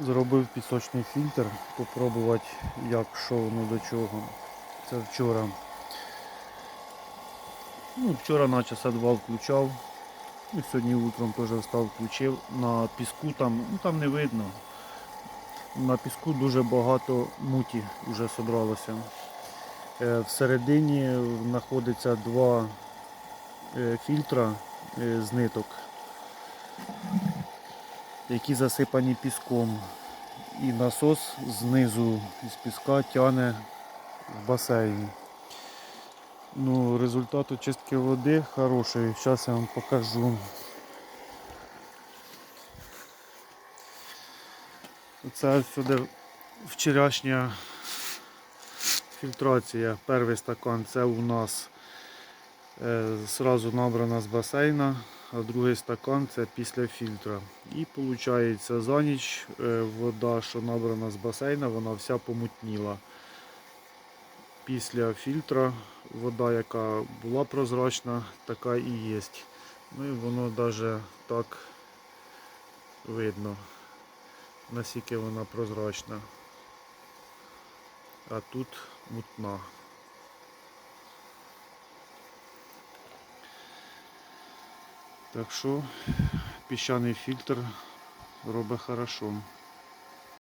Зробив пісочний фільтр, попробувати, як що воно до чого. Це вчора. Ну, вчора наче два включав. І сьогодні утром теж встав, включив. На піску там, ну там не видно. На піску дуже багато муті вже собралося. Е, Всередині знаходиться два е, фільтра е, з ниток, які засипані піском. І насос знизу з піска тягне в басейн. Ну, результат очистки води хороший. Зараз я вам покажу. Це сюди вчорашня фільтрація. Перший стакан це у нас е, зразу набрана з басейна, а другий стакан це після фільтра. І виходить за ніч е, вода, що набрана з басейна, вона вся помутніла. Після фільтра вода, яка була прозрачна, така і є. Ну і воно навіть так видно, наскільки вона прозрачна. А тут мутна. Так що піщаний фільтр робить хорошо.